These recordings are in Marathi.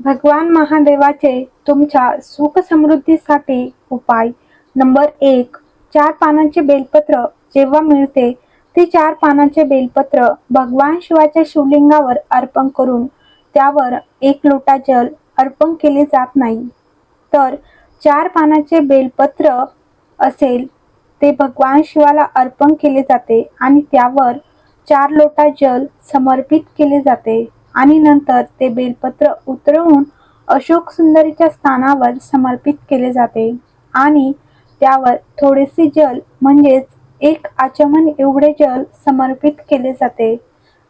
भगवान महादेवाचे तुमच्या सुख समृद्धीसाठी उपाय. नंबर एक चार पानांचे बेलपत्र जेव्हा मिळते ते चार पानांचे बेलपत्र भगवान शिवाच्या शिवलिंगावर अर्पण करून त्यावर एक लोटा जल अर्पण केले जात नाही. तर चार पानाचे बेलपत्र असेल ते भगवान शिवाला अर्पण केले जाते आणि त्यावर चार लोटा जल समर्पित केले जाते. आणि नंतर ते बेलपत्र उतरवून अशोक सुंदरीच्या स्थानावर समर्पित केले जाते. आणि त्यावर थोडेसे जल म्हणजेच एक आचमन एवढे जल समर्पित केले जाते.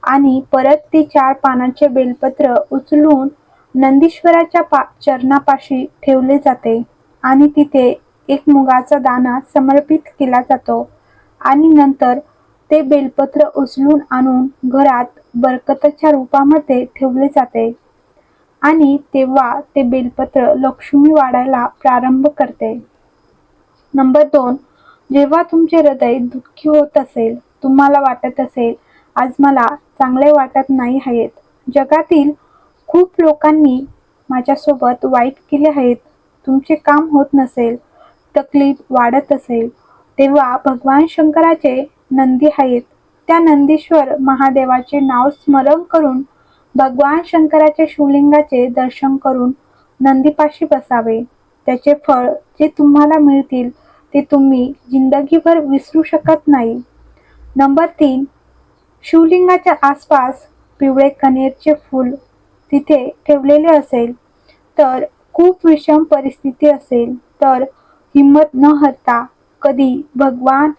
आणि परत ते चार पानाचे बेलपत्र उचलून नंदीश्वराच्या पा चरणापाशी ठेवले जाते. आणि तिथे एक मुगाचा दाणा समर्पित केला जातो. आणि नंतर ते बेलपत्र उचलून आणून घरात बरकतच्या रूपामध्ये ठेवले जाते. आणि तेव्हा ते बेलपत्र लक्ष्मी वाढायला प्रारंभ करते. नंबर दोन जेव्हा तुमचे हृदय दुःखी होत असेल तुम्हाला वाटत असेल आज मला चांगले वाटत नाही आहेत. जगातील खूप लोकांनी माझ्यासोबत वाईट केले आहेत. तुमचे काम होत नसेल तकलीफ वाढत असेल. तेव्हा भगवान शंकराचे नंदी आहेत. त्या नंदीश्वर महादेवाचे नाव स्मरण करून भगवान शंकराचे शिवलिंगाचे दर्शन करून नंदीपाशी बसावे. त्याचे फळ जे तुम्हाला मिळतील ते तुम्ही जिंदगीभर विसरू शकत नाही. नंबर तीन शिवलिंगाच्या आसपास पिवळे कनेरचे फूल तिथे ठेवलेले असेल तर खूप विषम परिस्थिती असेल तर हिंमत न हरता कधी भगवान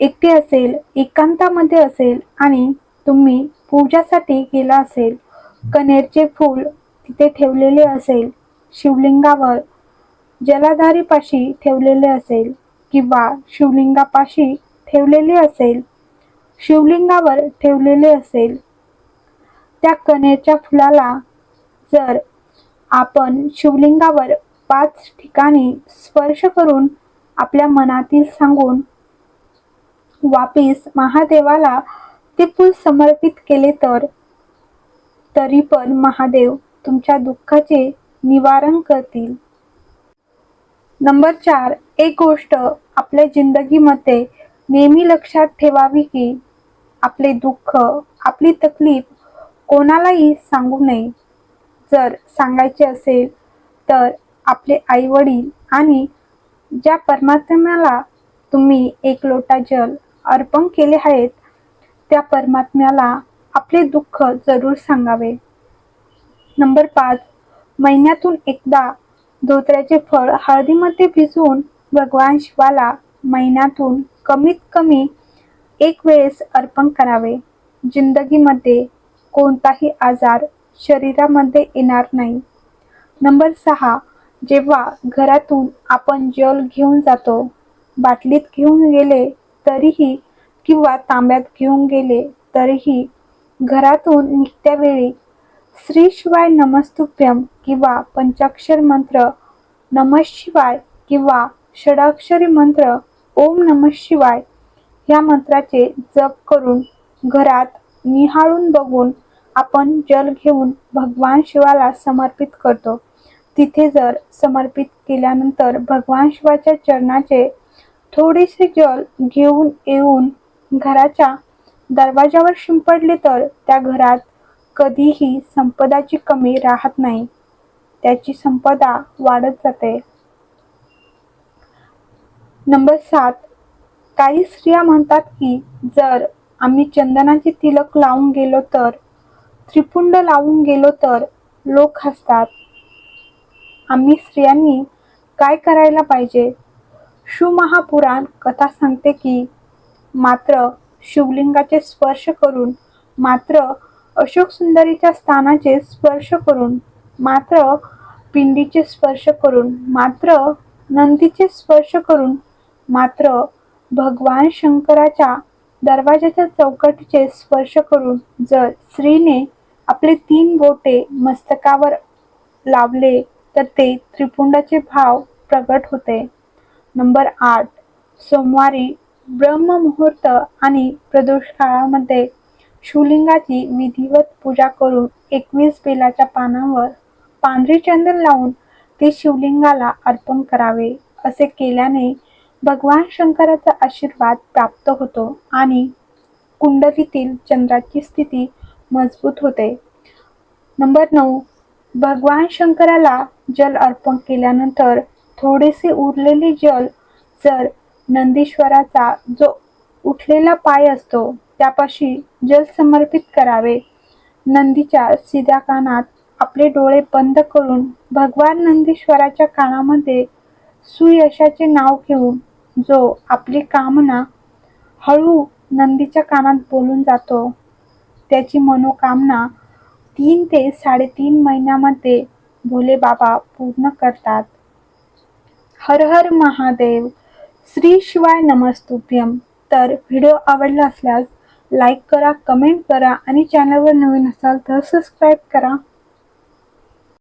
एकटे असेल एकांतामध्ये असेल आणि तुम्ही पूजासाठी गेला असेल कनेरचे फूल तिथे ठेवलेले असेल शिवलिंगावर जलाधारीपाशी ठेवलेले असेल किंवा शिवलिंगापाशी ठेवलेले असेल शिवलिंगावर ठेवलेले असेल त्या कनेरच्या फुलाला जर आपण शिवलिंगावर पाच ठिकाणी स्पर्श करून आपल्या मनातील सांगून वापिस महादेवाला ते फूल समर्पित केले तर? तरी पण महादेव तुमच्या दुःखाचे निवारण करतील. नंबर चार. एक गोष्ट आपल्या जिंदगीमध्ये नेहमी लक्षात ठेवावी की आपले दुःख आपली तकलीफ कोणालाही सांगू नये. जर सांगायचे असेल तर आपले आई वडील आणि ज्या परमात्म्याला तुम्ही एक लोटा जल अर्पण केले आहेत त्या परमात्म्याला आपले दुःख जरूर सांगावे. नंबर पाच महिन्यातून एकदा धोत्र्याचे फळ हळदीमध्ये भिजवून भगवान शिवाला महिन्यातून कमीत कमी एक वेळेस अर्पण करावे. जिंदगीमध्ये कोणताही आजार शरीरामध्ये येणार नाही. नंबर सहा जेव्हा घरातून आपण जल घेऊन जातो बाटलीत घेऊन गेले तरीही किंवा तांब्यात घेऊन गेले तरीही घरातून निघत्यावेळी श्री शिवाय नमस्तुभ्यम किंवा पंचाक्षर मंत्र नम शिवाय किंवा षडाक्षरी मंत्र ओम नम शिवाय ह्या मंत्राचे जप करून घरात निहाळून बघून आपण जल घेऊन भगवान शिवाला समर्पित करतो. तिथे जर समर्पित केल्यानंतर भगवान शिवाच्या चरणाचे थोडेसे जल घेऊन येऊन घराच्या दरवाजावर शिंपडले तर त्या घरात कधीही संपदाची कमी राहत नाही. त्याची संपदा वाढत जाते. नंबर सात. काही स्त्रिया म्हणतात की जर आम्ही चंदनाचे तिलक लावून गेलो तर त्रिपुंड लावून गेलो तर लोक हसतात. आम्ही स्त्रियांनी काय करायला पाहिजे? शिवमहापुराण कथा सांगते की मात्र शिवलिंगाचे स्पर्श करून मात्र अशोक सुंदरीच्या स्थानाचे स्पर्श करून मात्र पिंडीचे स्पर्श करून मात्र नंदीचे स्पर्श करून मात्र भगवान शंकराच्या दरवाजाच्या चौकटीचे स्पर्श करून जर स्त्रीने आपले तीन बोटे मस्तकावर लावले तर ते त्रिपुंडाचे भाव प्रगट होते. नंबर आठ सोमवारी ब्रह्ममुहूर्त आणि प्रदोष काळामध्ये शिवलिंगाची विधिवत पूजा करून एकवीस बेलाच्या पानावर पांढरे चंदन लावून ते शिवलिंगाला अर्पण करावे असे केल्याने भगवान शंकराचा आशीर्वाद प्राप्त होतो आणि कुंडलीतील चंद्राची स्थिती मजबूत होते. नंबर नऊ भगवान शंकराला जल अर्पण केल्यानंतर थोडेसे उरलेले जल जर नंदीश्वराचा जो उठलेला पाय असतो त्यापाशी जल समर्पित करावे. नंदीच्या सिध्या कानात आपले डोळे बंद करून भगवान नंदीश्वराच्या कानामध्ये सुयशाचे नाव घेऊन जो आपली कामना हळू नंदीच्या कानात बोलून जातो. त्याची मनोकामना तीन ते साडेतीन महिन्यामध्ये भोले बाबा पूर्ण करतात. हर हर महादेव. श्री शिवाय नमस्तुभ्यम तर व्हिडिओ आवडला असल्यास लाईक करा कमेंट करा आणि चॅनलवर नवीन असाल तर सबस्क्राईब करा.